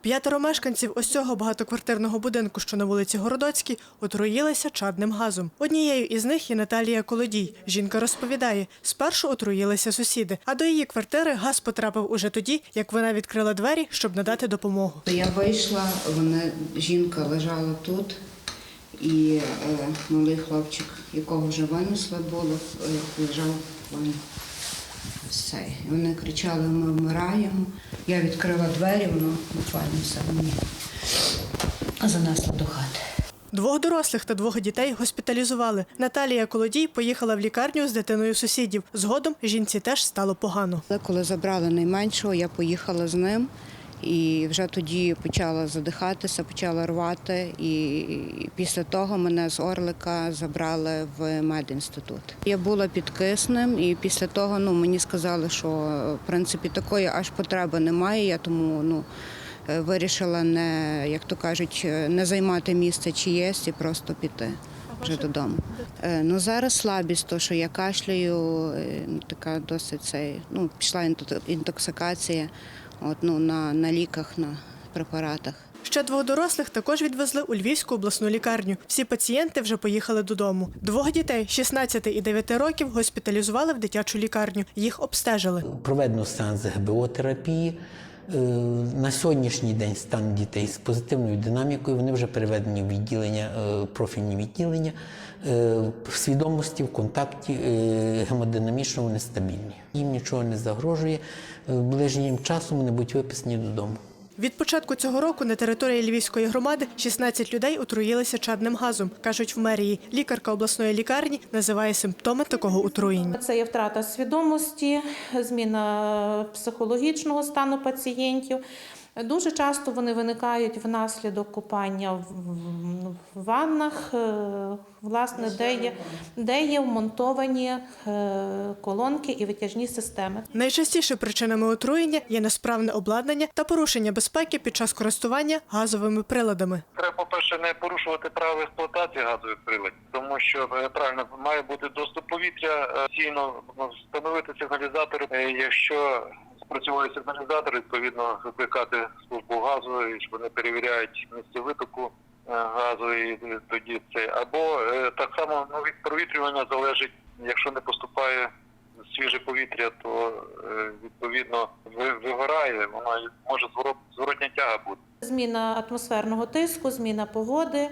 П'ятеро мешканців ось цього багатоквартирного будинку, що на вулиці Городоцькій, отруїлися чадним газом. Однією із них є Наталія Колодій. Жінка розповідає, спершу отруїлися сусіди, а до її квартири газ потрапив уже тоді, як вона відкрила двері, щоб надати допомогу. Я вийшла, вона жінка лежала тут, і е, малий хлопчик, якого вже винесли було, е, лежав в. Все. І Вони кричали, ми вмираємо. Я відкрила двері, воно буквально все мені занесло до хати. Двох дорослих та двох дітей госпіталізували. Наталія Колодій поїхала в лікарню з дитиною сусідів. Згодом жінці теж стало погано. Коли забрали найменшого, я поїхала з ним і вже тоді почала задихатися, почала рвати. І після того мене з Орлика забрали в медінститут. Я була під киснем, і після того ну, мені сказали, що в принципі такої аж потреби немає. Я тому ну, е, вирішила не, як то кажуть, не займати місце чиєсь і просто піти. Вже додому. Е, Ну зараз слабість, то що я кашляю, е, ну, така досить цей, ну, пішла інто- інтоксикація от, ну, на, на ліках, на препаратах. Ще двох дорослих також відвезли у Львівську обласну лікарню. Всі пацієнти вже поїхали додому. Двох дітей 16 і 9 років госпіталізували в дитячу лікарню. Їх обстежили. Проведено сеанс ГБО-терапії. Е, На сьогоднішній день стан дітей з позитивною динамікою. Вони вже переведені в відділення, е, профільні відділення. Е, В свідомості, в контакті е, гемодинамічно вони стабільні. Їм нічого не загрожує. Е, Ближнім часом вони будуть виписані додому. Від початку цього року на території Львівської громади 16 людей отруїлися чадним газом, кажуть в мерії. Лікарка обласної лікарні називає симптоми такого отруєння. Це є втрата свідомості, зміна психологічного стану пацієнтів. Дуже часто вони виникають внаслідок купання в- в в ваннах, е, власне, де є, де є вмонтовані е, колонки і витяжні системи. Найчастіше причинами отруєння є несправне обладнання та порушення безпеки під час користування газовими приладами. Треба, по-перше, не порушувати правила експлуатації газових приладів, тому що е, правильно має бути доступ повітря, ну, встановити сигналізатори. Якщо спрацьовує сигналізатор, відповідно викликати службу газу, і щоб вони перевіряють місце витоку е, газу, і тоді це або е, так само ну, від провітрювання залежить, якщо не поступає свіже повітря, то е, відповідно ви- вигорає, воно може зворот- зворотня тяга бути. Зміна атмосферного тиску, зміна погоди.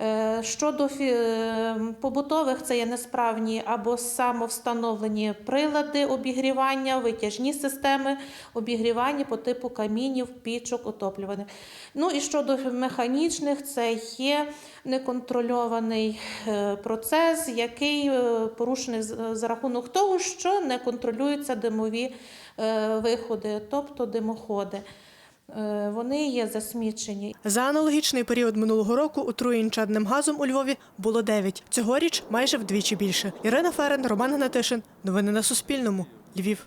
Е, Щодо е, побутових, це є несправні або самовстановлені прилади обігрівання, витяжні системи обігрівання по типу камінів, пічок, отоплюваних. Ну і щодо механічних, це є неконтрольований е, процес, який порушений за рахунок того, що не контролюються димові виходи, тобто димоходи. Е, Вони є засмічені. За аналогічний період минулого року отруєнь чадним газом у Львові було 9. Цьогоріч майже вдвічі більше. Ірина Ферен, Роман Гнатишин. Новини на Суспільному. Львів.